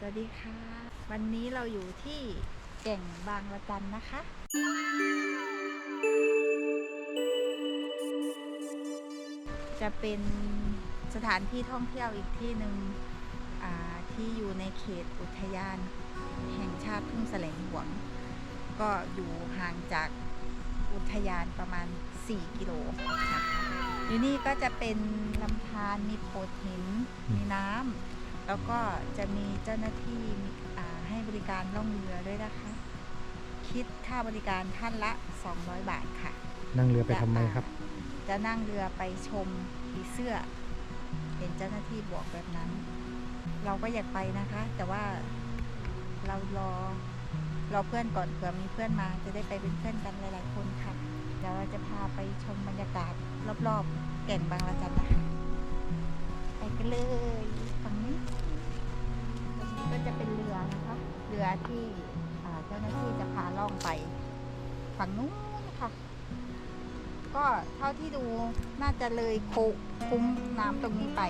สวัสดีค่ะ วันนี้เราอยู่ที่แก่งบางละจันนะคะ จะเป็นสถานที่ท่องเที่ยวอีกที่หนึ่งที่อยู่ในเขตอุทยานแห่งชาติทุ่งแสลงหวง ก็อยู่ห่างจากอุทยานประมาณ 4 กิโลนะคะอยู่นี่ก็จะเป็นลำธารมีโขดหิน มีน้ำ แล้วก็จะมีเจ้าหน้าที่มีอ่าให้บริการล่องเรือด้วยนะคะ คิดค่าบริการท่านละ 200 บาทค่ะ นั่งเรือไปทำไมครับ จะนั่งเรือไปชมผีเสื้อ เห็นเจ้าหน้าที่บอกแบบนั้น เราก็อยากไปนะคะ แต่ว่าเรารอรอเพื่อนก่อนเผื่อมีเพื่อนมาจะได้ไปเป็นเพื่อนกันหลาย ๆ คนค่ะเดี๋ยวเราจะพาไปชมบรรยากาศรอบ ๆ แก่งบางละจันนะคะ ไปกันเลย เรือที่เจ้าหน้าที่จะพาล่องไปฝั่งนู้นค่ะก็เท่าที่ดูน่าจะเลยโคคุ้มน้ำตรงนี้ไป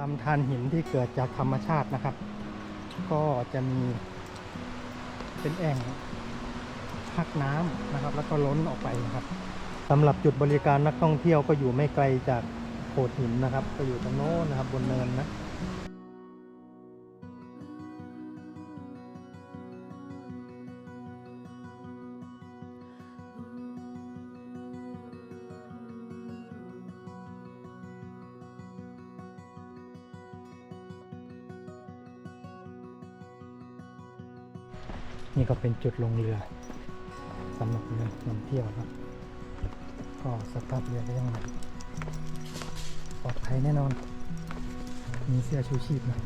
ลำธารหินที่เกิดจากธรรมชาตินะครับ ก็จะมี เป็นแอ่งพักน้ำนะครับ แล้วก็ล้นออกไปนะครับสำหรับจุดบริการนักท่องเที่ยวก็อยู่ไม่ไกลจากโขดหินนะครับ ก็อยู่ตรงโน้นนะครับบนเนินนะ นี่ก็เป็นจุดลงเรือสำหรับเรือนำเที่ยวครับ ก็สภาพเรือก็ยังไงปลอดภัยแน่นอน มีเสื้อชูชีพนะ